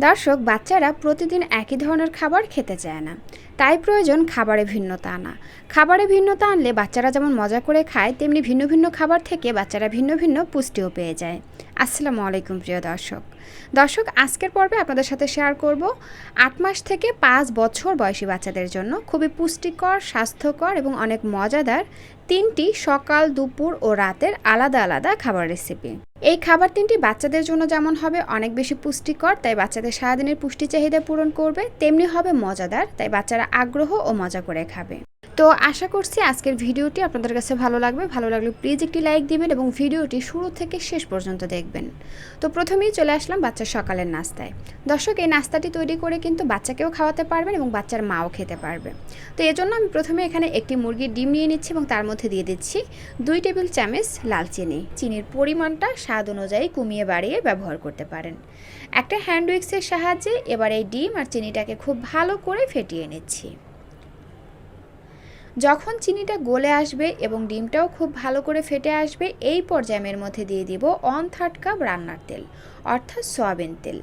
দর্শক বাচ্চারা প্রতিদিন একই ধরনের খাবার খেতে চায় না। তাই প্রয়োজন খাবারে ভিন্নতা আনা। খাবারে ভিন্নতা আনলে বাচ্চারা যেমন মজা করে খায়, তেমনি ভিন্ন ভিন্ন খাবার থেকে বাচ্চারা ভিন্ন ভিন্ন পুষ্টিও পেয়ে যায়। আসসালামু আলাইকুম, প্রিয় দর্শক। দর্শক, আজকের পর্বে আপনাদের সাথে শেয়ার করব আট মাস থেকে পাঁচ বছর বয়সী বাচ্চাদের জন্য খুবই পুষ্টিকর, স্বাস্থ্যকর এবং অনেক মজাদার তিনটি সকাল, দুপুর ও রাতের আলাদা আলাদা খাবার রেসিপি এই খাবার তিনটি বাচ্চাদের জন্য যেমন হবে অনেক বেশি পুষ্টিকর, তাই বাচ্চাদের সারাদিনের পুষ্টি চাহিদা পূরণ করবে, তেমনি হবে মজাদার, তাই বাচ্চারা আগ্রহ ও মজা করে খাবে। তো আশা করছি আজকের ভিডিওটি আপনাদের কাছে ভালো লাগবে। ভালো লাগলে প্লিজ একটি লাইক দিবেন এবং ভিডিওটি শুরু থেকে শেষ পর্যন্ত দেখবেন। তো প্রথমেই চলে আসলাম বাচ্চার সকালের নাস্তায়। দর্শক, এই নাস্তাটি তৈরি করে কিন্তু বাচ্চাকেও খাওয়াতে পারবেন এবং বাচ্চার মাও খেতে পারবে। তো এজন্য আমি প্রথমে এখানে একটি মুরগির ডিম নিয়ে নিচ্ছি এবং তার মধ্যে দিয়ে দিচ্ছি দুই টেবিল চামচ লাল চিনি। চিনির পরিমাণটা স্বাদ অনুযায়ী কমিয়ে বাড়িয়ে ব্যবহার করতে পারেন। একটা হ্যান্ড উইক্সের সাহায্যে এবার এই ডিম আর চিনিটাকে খুব ভালো করে ফেটিয়ে নিচ্ছি। যখন চিনিটা গলে আসবে এবং ডিমটাও খুব ভালো করে ফেটে আসবে, এই পর্যায়ের মধ্যে দিয়ে দিব ওয়ান থার্ড কাপ রান্নার তেল, অর্থাৎ সয়াবিন তেল।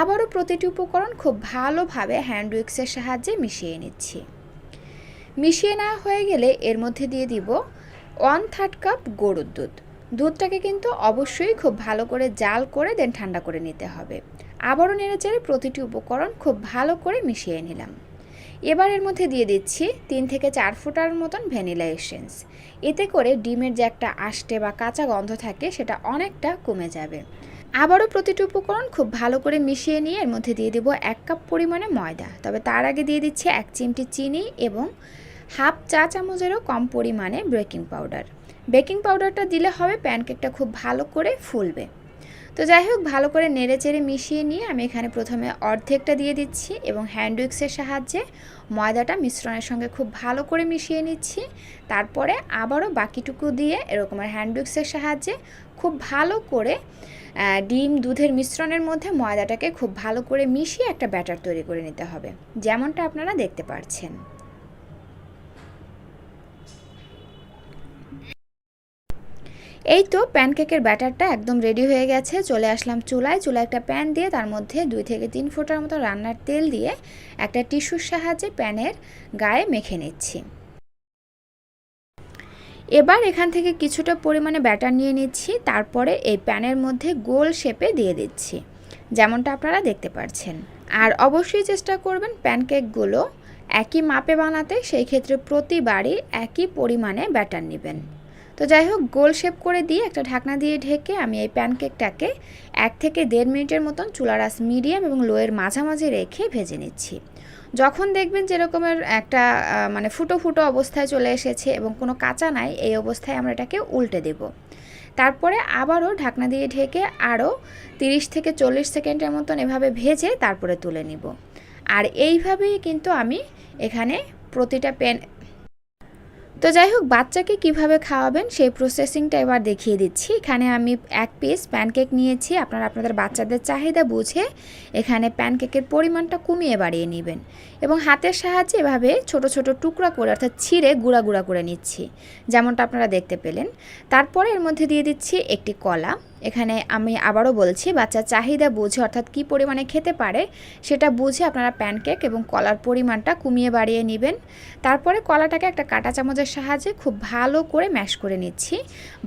আবারও প্রতিটি উপকরণ খুব ভালোভাবে হ্যান্ড উইক্সের সাহায্যে মিশিয়ে নিচ্ছি। মিশিয়ে নেওয়া হয়ে গেলে এর মধ্যে দিয়ে দিব ওয়ান থার্ড কাপ গরুর দুধ। দুধটাকে কিন্তু অবশ্যই খুব ভালো করে জাল করে দেন ঠান্ডা করে নিতে হবে। আবারও নেড়েচেড়ে প্রতিটি উপকরণ খুব ভালো করে মিশিয়ে নিলাম। এবার এর মধ্যে দিয়ে দিচ্ছি তিন থেকে চার ফুটার মতন ভ্যানিলা এসেন্স। এতে করে ডিমের যে একটা আষ্টে বা কাঁচা গন্ধ থাকে, সেটা অনেকটা কমে যাবে। আবারও প্রতিটি উপকরণ খুব ভালো করে মিশিয়ে নিয়ে এর মধ্যে দিয়ে দেবো এক কাপ পরিমাণে ময়দা। তবে তার আগে দিয়ে দিচ্ছি এক চিমটি চিনি এবং হাফ চা চামচেরও কম পরিমাণে বেকিং পাউডার। বেকিং পাউডারটা দিলে হবে প্যানকেকটা খুব ভালো করে ফুলবে। তো যাই হোক, ভালো করে নেড়ে চেড়ে মিশিয়ে নিয়ে আমি এখানে প্রথমে অর্ধেকটা দিয়ে দিচ্ছি এবং হ্যান্ড উইক্সের সাহায্যে ময়দাটা মিশ্রণের সঙ্গে খুব ভালো করে মিশিয়ে নিচ্ছি। তারপরে আবারও বাকিটুকু দিয়ে এরকমের হ্যান্ড উইক্সের সাহায্যে খুব ভালো করে ডিম দুধের মিশ্রণের মধ্যে ময়দাটাকে খুব ভালো করে মিশিয়ে একটা ব্যাটার তৈরি করে নিতে হবে। যেমনটা আপনারা দেখতে পাচ্ছেন এই তো প্যানকেকের ব্যাটারটা একদম রেডি হয়ে গেছে। চলে আসলাম চুলায়। চুলায় একটা প্যান দিয়ে তার মধ্যে দুই থেকে তিন ফোঁটার মতো রান্নার তেল দিয়ে একটা টিস্যুর সাহায্যে প্যানের গায়ে মেখে নিচ্ছি। এবার এখান থেকে কিছুটা পরিমাণে ব্যাটার নিয়ে নিচ্ছি। তারপরে এই প্যানের মধ্যে গোল শেপে দিয়ে দিচ্ছি। যেমনটা আপনারা দেখতে পাচ্ছেন আর অবশ্যই চেষ্টা করবেন প্যানকেকগুলো একই মাপে বানাতে। সেই ক্ষেত্রে প্রতিবারই একই পরিমাণে ব্যাটার নেবেন। তো যাই হোক, গোল শেপ করে দিয়ে একটা ঢাকনা দিয়ে ঢেকে আমি এই প্যানকেকটাকে এক থেকে দেড় মিনিটের মতন চুলার আস মিডিয়াম এবং লোয়ের মাঝামাঝি রেখে ভেজে নিচ্ছি। যখন দেখবেন যেরকমের একটা মানে ফুটো ফুটো অবস্থায় চলে এসেছে এবং কোনো কাঁচা নাই, এই অবস্থায় আমরা এটাকে উল্টে দেব। তারপরে আবারও ঢাকনা দিয়ে ঢেকে আরও তিরিশ থেকে চল্লিশ সেকেন্ডের মতন এভাবে ভেজে তারপরে তুলে নিব। আর এইভাবেই কিন্তু আমি এখানে প্রতিটা প্যান তো যাই হোক বাচ্চাকে কীভাবে খাওয়াবেন সেই প্রসেসিংটা এবার দেখিয়ে দিচ্ছি। এখানে আমি এক পিস প্যানকেক নিয়েছি। আপনারা আপনাদের বাচ্চাদের চাহিদা বুঝে এখানে প্যানকেকের পরিমাণটা কমিয়ে বাড়িয়ে নেবেন এবং হাতের সাহায্যে এভাবে ছোট ছোট টুকরা করে, অর্থাৎ ছিঁড়ে গুঁড়া গুঁড়া করে নিচ্ছি। যেমনটা আপনারা দেখতে পেলেন। তারপরে এর মধ্যে দিয়ে দিচ্ছি একটি কলা। এখানে আমি আবারও বলছি, বাচ্চার চাহিদা বুঝে অর্থাৎ কি পরিমাণে খেতে পারে সেটা বুঝে আপনারা প্যানকেক এবং কলার পরিমাণটা কমিয়ে বাড়িয়ে নেবেন। তারপরে কলাটাকে একটা কাঁটা চামচের সাহায্যে খুব ভালো করে ম্যাশ করে নিচ্ছি।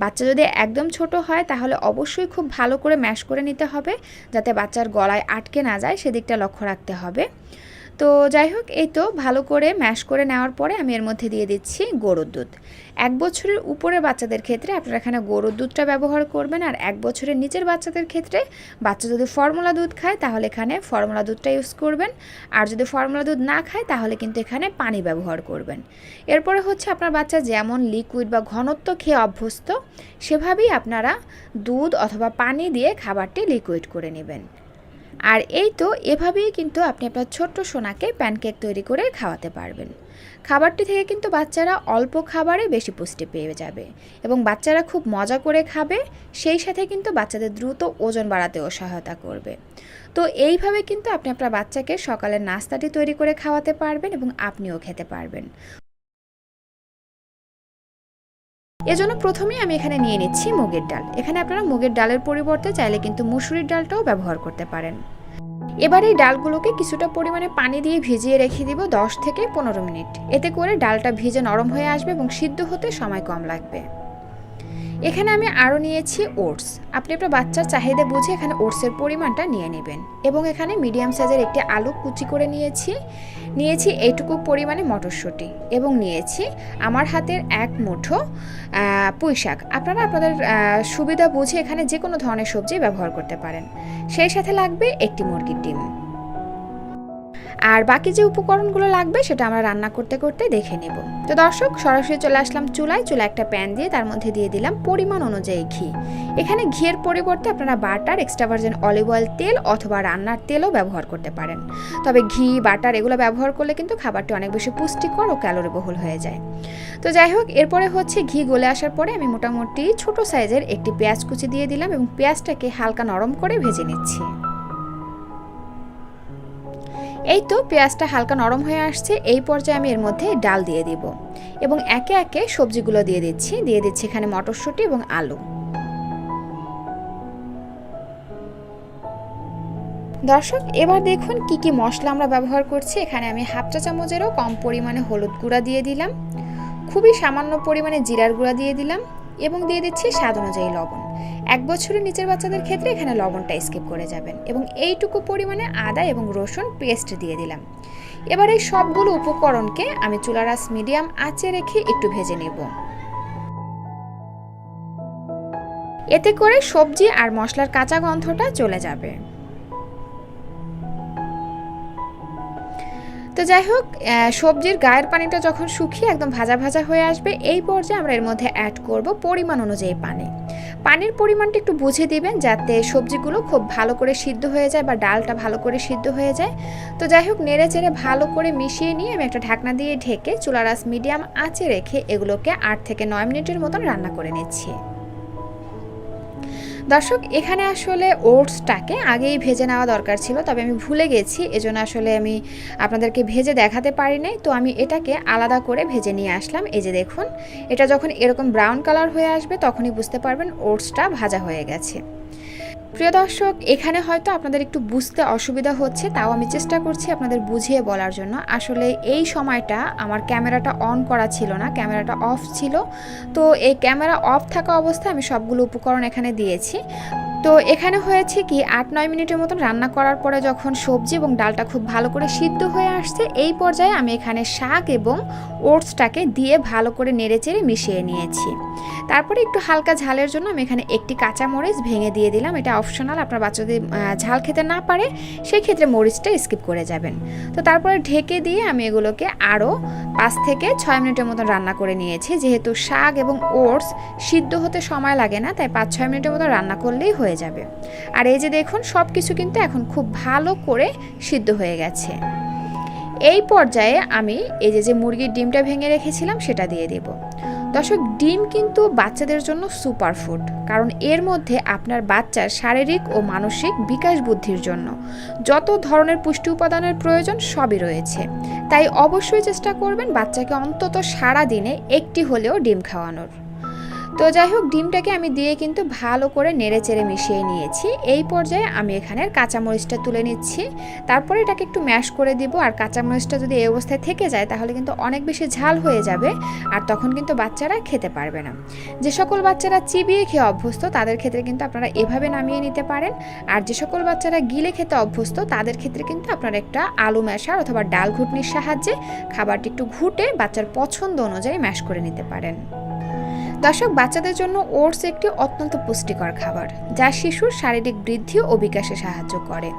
বাচ্চা যদি একদম ছোট হয় তাহলে অবশ্যই খুব ভালো করে ম্যাশ করে নিতে হবে, যাতে বাচ্চার গলায় আটকে না যায়, সেদিকটা লক্ষ্য রাখতে হবে। তো যাই হোক, এই তো ভালো করে ম্যাশ করে নেওয়ার পরে আমি এর মধ্যে দিয়ে দিচ্ছি গরুর দুধ। এক বছরের উপরে বাচ্চাদের ক্ষেত্রে আপনারা এখানে গরুর দুধটা ব্যবহার করবেন আর এক বছরের নিচের বাচ্চাদের ক্ষেত্রে বাচ্চা যদি ফর্মুলা দুধ খায় তাহলে এখানে ফর্মুলা দুধটা ইউজ করবেন। আর যদি ফর্মুলা দুধ না খায় তাহলে কিন্তু এখানে পানি ব্যবহার করবেন। এরপরে হচ্ছে আপনার বাচ্চা যেমন লিকুইড বা ঘনত্ব খেয়ে অভ্যস্ত, সেভাবেই আপনারা দুধ অথবা পানি দিয়ে খাবারটি লিকুইড করে নেবেন। আর এই তো এভাবেই কিন্তু আপনি আপনার ছোট্ট সোনাকে প্যানকেক তৈরি করে খাওয়াতে পারবেন। খাবারটি থেকে কিন্তু বাচ্চারা অল্প খাবারে বেশি পুষ্টি পেয়ে যাবে এবং বাচ্চারা খুব মজা করে খাবে, সেই সাথে কিন্তু বাচ্চাদের দ্রুত ওজন বাড়াতেও সহায়তা করবে। তো এইভাবে কিন্তু আপনি আপনার বাচ্চাকে সকালের নাস্তাটি তৈরি করে খাওয়াতে পারবেন এবং আপনিও খেতে পারবেন। এজন্য প্রথমেই আমি এখানে নিয়ে নিচ্ছি মুগের ডাল। এখানে আপনারা মুগের ডালের পরিবর্তে চাইলে কিন্তু মুসুরির ডালটাও ব্যবহার করতে পারেন। এবার এই ডালগুলোকে কিছুটা পরিমাণে পানি দিয়ে ভিজিয়ে রেখে দিব দশ থেকে পনেরো মিনিট। এতে করে ডালটা ভিজে নরম হয়ে আসবে এবং সিদ্ধ হতে সময় কম লাগবে। এখানে আমি আরও নিয়েছি ওটস। আপনি আপনার বাচ্চার চাহিদা বুঝে এখানে ওটসের পরিমাণটা নিয়ে নেবেন। এবং এখানে মিডিয়াম সাইজের একটি আলু কুচি করে নিয়েছি। নিয়েছি এইটুকু পরিমাণে মটরশুঁটি। এবং নিয়েছি আমার হাতের এক মুঠো পুঁই শাক। আপনারা আপনাদের সুবিধা বুঝে এখানে যে কোনো ধরনের সবজি ব্যবহার করতে পারেন। সেই সাথে লাগবে একটি মুরগির ডিম। আর বাকি যে উপকরণগুলো লাগবে সেটা আমরা রান্না করতে করতে দেখে নেব। তো দর্শক, সরাসরি চলে আসলাম চুলায়। চুলা একটা প্যান দিয়ে তার মধ্যে দিয়ে দিলাম পরিমাণ অনুযায়ী ঘি। এখানে ঘিয়ের পরিবর্তে আপনারা butter, extra virgin olive oil তেল অথবা রান্নার তেলও ব্যবহার করতে পারেন। তবে ঘি, বাটার এগুলো ব্যবহার করলে কিন্তু খাবারটি অনেক বেশি পুষ্টিকর ও ক্যালোরিবহুল হয়ে যায়। তো যাই হোক, এরপরে হচ্ছে ঘি গলে আসার পরে আমি মোটামুটি ছোট সাইজের একটি পেঁয়াজ কুচি দিয়ে দিলাম এবং পেঁয়াজটাকে হালকা নরম করে ভেজে নিচ্ছি। এই তো পেঁয়াজটা হালকা নরম হয়ে আসছে, এই পর্যায়ে আমি এর মধ্যে ডাল দিয়ে দিব এবং একে একে সবজিগুলো দিয়ে দিচ্ছি দিয়ে দিচ্ছি এখানে মটরশুঁটি এবং আলু। দর্শক, এবার দেখুন কি কি মশলা আমরা ব্যবহার করছি। এখানে আমি হাফ চা চামচেরও কম পরিমাণে হলুদ গুঁড়া দিয়ে দিলাম। খুবই সামান্য পরিমাণে জিরার গুঁড়া দিয়ে দিলাম। এবং দিয়ে দিচ্ছি স্বাদ অনুযায়ী লবণ। এক বছরের নিচের বাচ্চাদের ক্ষেত্রে এখানে লবণটা স্কিপ করে যাবেন এবং এইটুকু পরিমাণে আদা এবং রসুন পেস্ট দিয়ে দিলাম। এবার এই সবগুলো উপকরণকে আমি চুলারাস মিডিয়াম আঁচে রেখে একটু ভেজে নেব। এতে করে সবজি আর মশলার কাঁচা গন্ধটা চলে যাবে। তো যাই হোক সবজির গায়ের পানিটা যখন শুকিয়ে একদম ভাজা ভাজা হয়ে আসবে, এই পর্যায়ে আমরা এর মধ্যে অ্যাড করব পরিমাণ অনুযায়ী পানি। পানির পরিমাণটা একটু বুঝে দিবেন যাতে সবজিগুলো খুব ভালো করে সিদ্ধ হয়ে যায় বা ডালটা ভালো করে সিদ্ধ হয়ে যায়। তো যাই হোক, নেড়ে চেড়ে ভালো করে মিশিয়ে নিয়ে আমি একটা ঢাকনা দিয়ে ঢেকে চুলারাস মিডিয়াম আঁচে রেখে এগুলোকে আট থেকে নয় মিনিটের মতন রান্না করে নিচ্ছি। দর্শক, এখানে আসলে ওটসটাকে আগেই ভেজে নেওয়া দরকার ছিল, তবে আমি ভুলে গেছি, এজন্য আসলে আমি আপনাদেরকে ভেজে দেখাতে পারি নাই। তো আমি এটাকে আলাদা করে ভেজে নিয়ে আসলাম। এই যে দেখুন, এটা যখন এরকম ব্রাউন কালার হয়ে আসবে, তখনই বুঝতে পারবেন ওটসটা ভাজা হয়ে গেছে। প্রিয় দর্শক, এখানে হয়তো আপনাদের একটু বুঝতে অসুবিধা হচ্ছে, তাও আমি চেষ্টা করছি আপনাদের বুঝিয়ে বলার জন্য। আসলে এই সময়টা আমার ক্যামেরাটা অন করা ছিল না, ক্যামেরাটা অফ ছিল। তো এই ক্যামেরা অফ থাকা অবস্থায় আমি সবগুলো উপকরণ এখানে দিয়েছি। তো এখানে হয়েছে কি, আট নয় মিনিটের মতন রান্না করার পরে যখন সবজি এবং ডালটা খুব ভালো করে সিদ্ধ হয়ে আসছে, এই পর্যায়ে আমি এখানে শাক এবং ওটসটাকে দিয়ে ভালো করে নেড়েচেড়ে মিশিয়ে নিয়েছি। তারপরে একটু হালকা ঝালের জন্য আমি এখানে একটি কাঁচা মরিচ ভেঙে দিয়ে দিলাম। এটা অপশনাল, আপনার বাচ্চাদের ঝাল খেতে না পারে সেই ক্ষেত্রে মরিচটা স্কিপ করে যাবেন। তো তারপরে ঢেকে দিয়ে আমি এগুলোকে আরও পাঁচ থেকে ছয় মিনিটের মতন রান্না করে নিয়েছি। যেহেতু শাক এবং ওটস সিদ্ধ হতে সময় লাগে না, তাই পাঁচ ছয় মিনিটের মতো রান্না করলেই হয়ে যাবে। আর এই যে দেখুন সব কিছু কিন্তু এখন খুব ভালো করে সিদ্ধ হয়ে গেছে। এই পর্যায়ে আমি এই যে যে মুরগির ডিমটা ভেঙে রেখেছিলাম, সেটা দিয়ে দেব। দর্শক, ডিম কিন্তু বাচ্চাদের জন্য সুপার ফুড, কারণ এর মধ্যে আপনার বাচ্চার শারীরিক ও মানসিক বিকাশ বুদ্ধির জন্য যত ধরনের পুষ্টি উপাদানের প্রয়োজন সবই রয়েছে। তাই অবশ্যই চেষ্টা করবেন বাচ্চাকে অন্তত সারা দিনে একটি হলেও ডিম খাওয়ানোর। তো যাই হোক ডিমটাকে আমি দিয়ে কিন্তু ভালো করে নেড়ে চেড়ে মিশিয়ে নিয়েছি। এই পর্যায়ে আমি এখানের কাঁচামরিচটা তুলে নিচ্ছি। তারপরে এটাকে একটু ম্যাশ করে দিব। আর কাঁচামরিচটা যদি এই অবস্থায় থেকে যায়, তাহলে কিন্তু অনেক বেশি ঝাল হয়ে যাবে। আর তখন কিন্তু বাচ্চারা খেতে পারবে না। যে সকল বাচ্চারা চিবিয়ে খেয়ে অভ্যস্ত, তাদের ক্ষেত্রে কিন্তু আপনারা এভাবে নামিয়ে নিতে পারেন। আর যে সকল বাচ্চারা গিলে খেতে অভ্যস্ত, তাদের ক্ষেত্রে কিন্তু আপনারা একটা আলু ম্যাশার অথবা ডাল ঘুটনির সাহায্যে খাবারটি একটু ঘুটে বাচ্চার পছন্দ অনুযায়ী ম্যাশ করে নিতে পারেন। দর্শক, বাচ্চাদের জন্য ওটস একটি অত্যন্ত পুষ্টিকর খাবার, যা শিশুর শারীরিক বৃদ্ধি ও বিকাশে সাহায্য করে।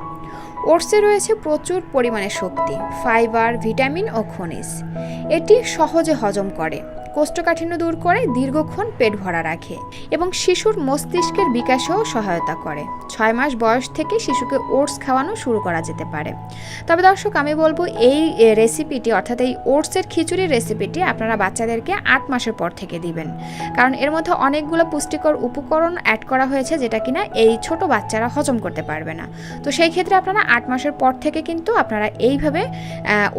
ওটসে রয়েছে প্রচুর পরিমাণে শক্তি, ফাইবার, ভিটামিন ও খনিজ। এটি সহজে হজম করে। কোষ্ঠকাঠিন্য দূর করে দীর্ঘক্ষণ পেট ভরা রাখে এবং শিশুর মস্তিষ্কের বিকাশেও সহায়তা করে। ছয় মাস বয়স থেকে শিশুকে ওটস খাওয়ানো শুরু করা যেতে পারে। তবে দর্শক, আমি বলব এই রেসিপিটি, অর্থাৎ এই ওটসের খিচুড়ির রেসিপিটি আপনারা বাচ্চাদেরকে আট মাসের পর থেকে দিবেন। কারণ এর মধ্যে অনেকগুলো পুষ্টিকর উপকরণ অ্যাড করা হয়েছে যেটা কিনা এই ছোট বাচ্চারা হজম করতে পারবে না। তো সেই ক্ষেত্রে আপনারা আট মাসের পর থেকে কিন্তু আপনারা এইভাবে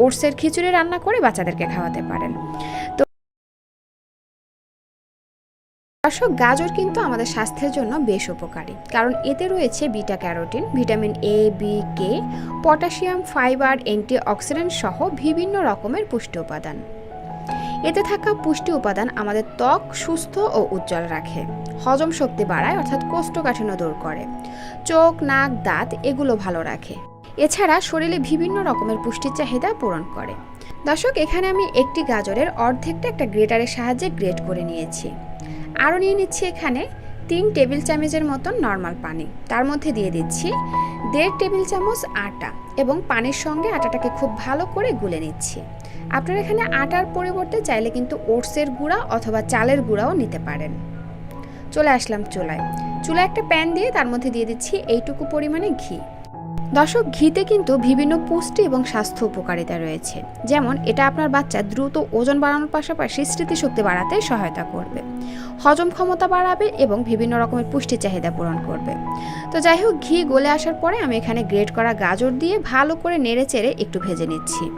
ওটসের খিচুড়ি রান্না করে বাচ্চাদেরকে খাওয়াতে পারেন। তো দর্শক, গাজর কিন্তু আমাদের স্বাস্থ্যের জন্য বেশ উপকারী। কারণ এতে রয়েছে beta carotene vitamin A B K potassium, fibre antioxidant সহ বিভিন্ন রকমের পুষ্টি উপাদান। এতে থাকা পুষ্টি উপাদান আমাদের ত্বক সুস্থ ও উজ্জ্বল রাখে, হজম শক্তি বাড়ায়, অর্থাৎ কোষ্ঠকাঠিন্য দূর করে, চোখ, নাক, দাঁত এগুলো ভালো রাখে। এছাড়া শরীরে বিভিন্ন রকমের পুষ্টির চাহিদা পূরণ করে। দর্শক, এখানে আমি একটি গাজরের অর্ধেকটা একটা গ্রেটারের সাহায্যে গ্রেট করে নিয়েছি। আরও নিয়ে নিচ্ছি এখানে তিন টেবিল চামচের মতন নর্মাল পানি। তার মধ্যে দিয়ে দিচ্ছি দেড় টেবিল চামচ আটা এবং পানির সঙ্গে আটাটাকে খুব ভালো করে গুলে নিচ্ছি। আপনারা এখানে আটার পরিবর্তে চাইলে কিন্তু ওটসের গুঁড়া অথবা চালের গুঁড়াও নিতে পারেন। চলে আসলাম চুলায়। চুলায় একটা প্যান দিয়ে তার মধ্যে দিয়ে দিচ্ছি এইটুকু পরিমাণে ঘি। দর্শক, ঘিতে কিন্তু বিভিন্ন পুষ্টি এবং স্বাস্থ্য উপকারিতা রয়েছে। যেমন, এটা আপনার বাচ্চা দ্রুত ওজন বাড়ানোর পাশাপাশি স্মৃতিশক্তি বাড়াতে সহায়তা করবে। হজম ক্ষমতা বাড়াবে এবং বিভিন্ন রকমের পুষ্টি চাহিদা পূরণ করবে। তো যাই হোক, ঘি গলে আসার পরে আমি এখানে গ্রেট করা গাজর দিয়ে ভালো করে নেড়ে চেড়ে একটু ভেজে নিচ্ছি।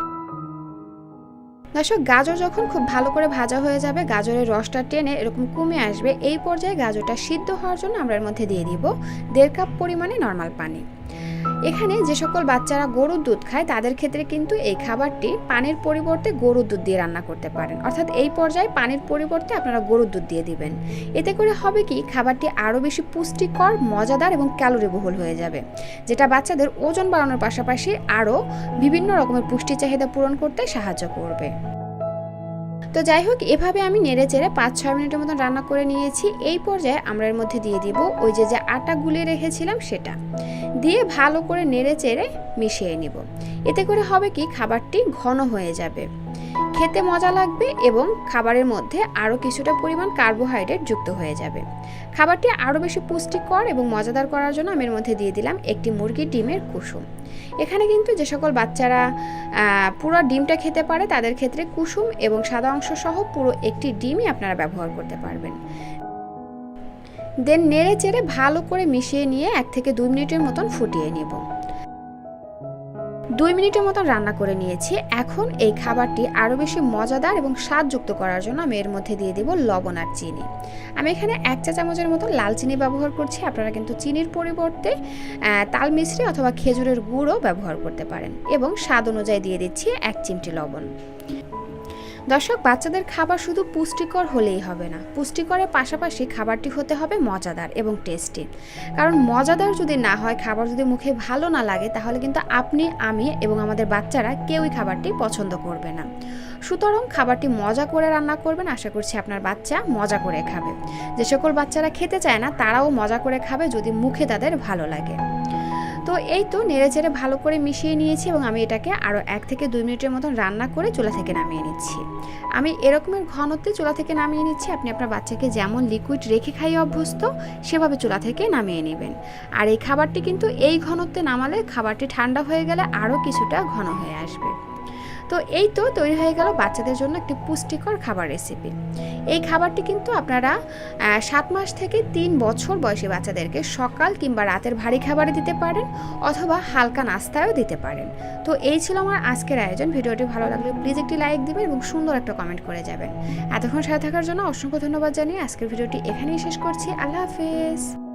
দর্শক, গাজর যখন খুব ভালো করে ভাজা হয়ে যাবে, গাজরের রসটা টেনে এরকম কমে আসবে, এই পর্যায়ে গাজরটা সিদ্ধ হওয়ার জন্য আমরা এর মধ্যে দিয়ে দিব দেড় কাপ পরিমাণে নর্মাল পানি। এখানে যে সকল বাচ্চারা গরুর দুধ খায়, তাদের ক্ষেত্রে কিন্তু এই খাবারটি পানির পরিবর্তে গরুর দুধ দিয়ে রান্না করতে পারেন। অর্থাৎ এই পর্যায়ে পানির পরিবর্তে আপনারা গরুর দুধ দিয়ে দিবেন। এতে করে হবে কি, খাবারটি আরও বেশি পুষ্টিকর, মজাদার এবং ক্যালোরিবহুল হয়ে যাবে। যেটা বাচ্চাদের ওজন বাড়ানোর পাশাপাশি আরও বিভিন্ন রকমের পুষ্টি চাহিদা পূরণ করতে সাহায্য করবে। তো যাই হোক, এভাবে আমি নেড়ে চেড়ে পাঁচ ছয় মিনিটের মতন রান্না করে নিয়েছি। এই পর্যায়ে আমরা এর মধ্যে দিয়ে দিব ওই যে যে আটা গুলিয়ে রেখেছিলাম সেটা। দিয়ে ভালো করে নেড়ে চেড়ে মিশিয়ে নিব। এতে করে হবে কি, খাবারটি ঘন হয়ে যাবে। খেতে মজা লাগবে এবং খাবারের মধ্যে আরও কিছুটা পরিমাণ কার্বোহাইড্রেট যুক্ত হয়ে যাবে। খাবারটি আরও বেশি পুষ্টিকর এবং মজাদার করার জন্য আমি এর মধ্যে দিয়ে দিলাম একটি মুরগির ডিমের কুসুম। এখানে কিন্তু যে সকল বাচ্চারা পুরো ডিমটা খেতে পারে তাদের ক্ষেত্রে কুসুম এবং সাদা অংশ সহ পুরো একটি ডিমই আপনারা ব্যবহার করতে পারবেন। দেন নেড়ে চেড়ে ভালো করে মিশিয়ে নিয়ে এক থেকে দুই মিনিটের মতন ফুটিয়ে নেব। দুই মিনিটের মতো রান্না করে নিয়েছি। এখন এই খাবারটি আরও বেশি মজাদার এবং স্বাদযুক্ত করার জন্য আমি এর মধ্যে দিয়ে দেবো লবণ আর চিনি। আমি এখানে এক চা চামচের মতো লাল চিনি ব্যবহার করছি। আপনারা কিন্তু চিনির পরিবর্তে তাল মিশ্রি অথবা খেজুরের গুঁড়ও ব্যবহার করতে পারেন এবং স্বাদ অনুযায়ী দিয়ে দিচ্ছি এক চিমটি লবণ। দর্শক, বাচ্চাদের খাবার শুধু পুষ্টিকর হলেই হবে না। পুষ্টিকরের পাশাপাশি খাবারটি হতে হবে মজাদার এবং টেস্টি। কারণ মজাদার যদি না হয়, খাবার যদি মুখে ভালো না লাগে, তাহলে কিন্তু আপনি, আমি এবং আমাদের বাচ্চারা কেউই খাবারটি পছন্দ করবে না। সুতরাং খাবারটি মজা করে রান্না করবেন। আশা করছি আপনার বাচ্চা মজা করে খাবে। যে সকল বাচ্চারা খেতে চায় না, তারাও মজা করে খাবে যদি মুখে তাদের ভালো লাগে। তো এই তো নেড়েচেড়ে ভালো করে মিশিয়ে নিয়েছি এবং আমি এটাকে আরও এক থেকে দুই মিনিটের মতন রান্না করে চুলা থেকে নামিয়ে নিচ্ছি। আমি এরকমের ঘনত্বে চুলা থেকে নামিয়ে নিচ্ছি। আপনি আপনার বাচ্চাকে যেমন লিকুইড রেখে খাইয়ে অভ্যস্ত, সেভাবে চুলা থেকে নামিয়ে নেবেন। আর এই খাবারটি কিন্তু এই ঘনত্বে নামালে খাবারটি ঠান্ডা হয়ে গেলে আরও কিছুটা ঘন হয়ে আসবে। তো এই তো তৈরি হয়ে গেল বাচ্চাদের জন্য একটি পুষ্টিকর খাবার রেসিপি এই খাবারটি কিন্তু আপনারা সাত মাস থেকে তিন বছর বয়সী বাচ্চাদেরকে সকাল কিংবা রাতের ভারী খাবারে দিতে পারেন অথবা হালকা নাস্তায়ও দিতে পারেন। তো এই ছিল আমার আজকের আয়োজন। ভিডিওটি ভালো লাগলে প্লিজ একটি লাইক দিবেন এবং সুন্দর একটা কমেন্ট করে যাবেন। এতক্ষণ সাথে থাকার জন্য অসংখ্য ধন্যবাদ জানিয়ে আজকের ভিডিওটি এখানেই শেষ করছি। আল্লাহ হাফেজ।